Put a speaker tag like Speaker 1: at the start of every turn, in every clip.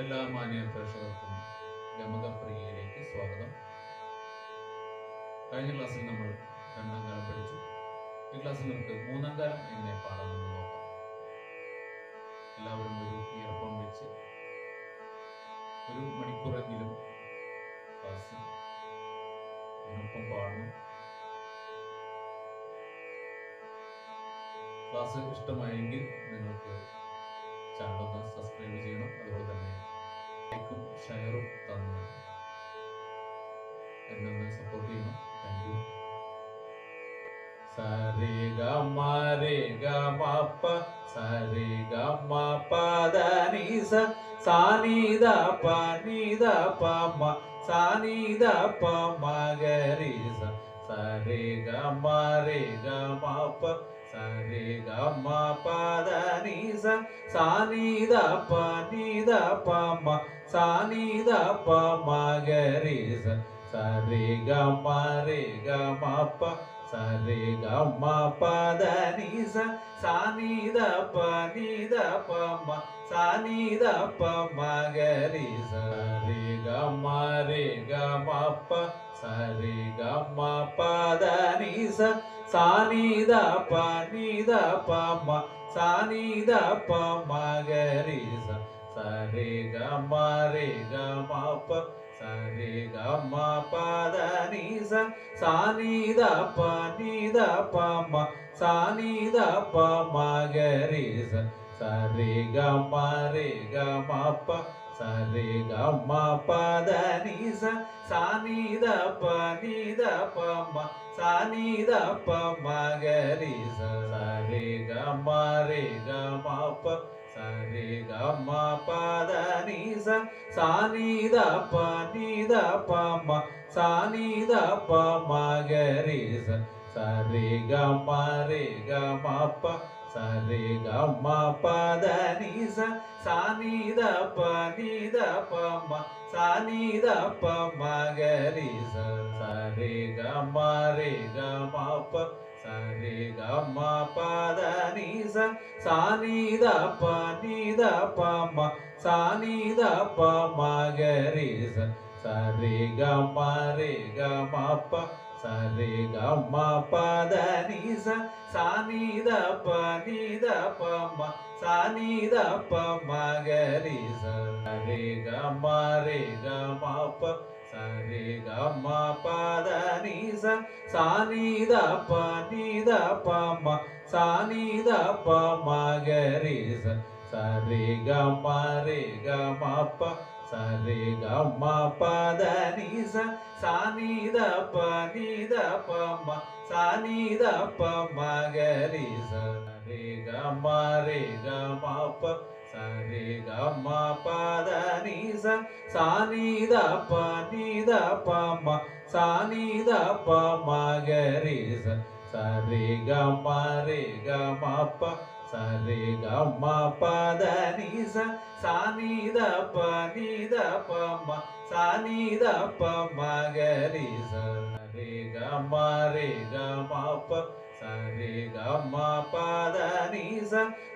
Speaker 1: എല്ലാ മാന്യ പ്രേക്ഷകർക്കും ഗമകപ്രിയയിലേക്ക് സ്വാഗതം. കഴിഞ്ഞ ക്ലാസ്സിൽ നമ്മൾ രണ്ടാം കാലം പഠിച്ചു. ഈ ക്ലാസ്സിൽ നമുക്ക് മൂന്നാം കാലം എങ്ങനെ പാടാമെന്ന് നോക്കാം. എല്ലാവരും ഒരു ഇയർഫോൺ വെച്ച് ഒരു മണിക്കൂറെങ്കിലും ക്ലാസ് ഇതിനൊപ്പം പാടണം. ക്ലാസ് ഇഷ്ടമായെങ്കിൽ നിങ്ങൾക്ക് சரி கம ரே கமப்ப சரி கம பதனி ச சானித பனித பம சானித பமகரி ச சரி கம ரே கமப்ப சரி கம பதனி ச சானித பனித பம சானித பமகரி ச சரி கம ரே கமப்ப சரி கம்மா பத நிச சானித பனித பம்மா சானித பமகரி சரி கம்மா ரே கமப்ப சரி கம்மா பத நிச சானித பனித பம்மா சானித பமகரி சரி கம்மா ரே கமப்ப சரி கம பத நிச சானித ப நித பம சானித ப மகரிச சரி கம ரே கம ப சரி கம பத நிச சானித ப நித பம சானித ப மகரிச சரி கம சரி கம பத நிச சானித பனித பம சானித பமகரிச சரி கம ரே கம ப சரி கம பத நிச சானித பனித பம சானித பமகரிச சரி கம ரே கம ப சரி கம பத நிச சானித பனித பம சானித பமகரிச சரி கம ரே கம ப சரி கம பத நிச சானித பனித பம சானித பமகரிச சரி கம ரே கம ப சரி கம பத நிச சானித பனித பம சானித பமகரிச சரி கம ரே கம ப சரி கம பத நிச சானித பனித பம சானித பமகரிச రే గమ రే గమ ప సరే గమ పద నీ సాని ద ప నీ ద ప మ సాని ద ప మ గ రే స సరే గమ రే గమ ప సరే గమ పద నీ సాని ద ప నీ ద ప మ సాని ద ప మ గ రే స రే గమ రే గమ ప சரி கம பத நிச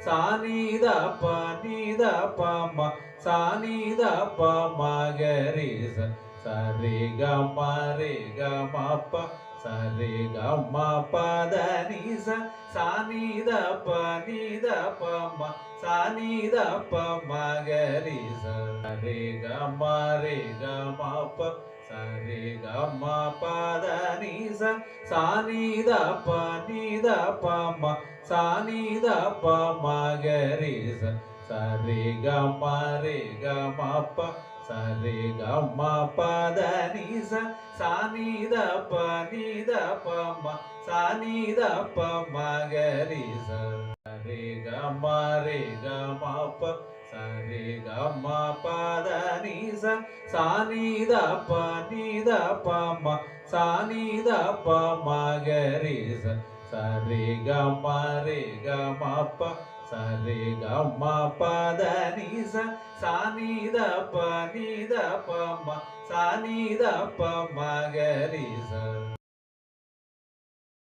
Speaker 1: சானித ப நித பம சானித ப மகரிச சரி கம ரே கம ப சரி கம பத நிச சானித ப நித பம சானித ப மகரிச சரி கம ரே கம சரி கம பத நிச சானித பனித பம சானித பமகரிச சரி கம ரே கம ப சரி கம பத நிச சானித பனித பம சானித பமகரிச சரி கம ரே கம ப சரி கமா பத நீச சானித பனித பம சானித பமகரிச சரி கம ரே கம ப சரி கம பத நீச சானித பனித பம சானித பமகரிச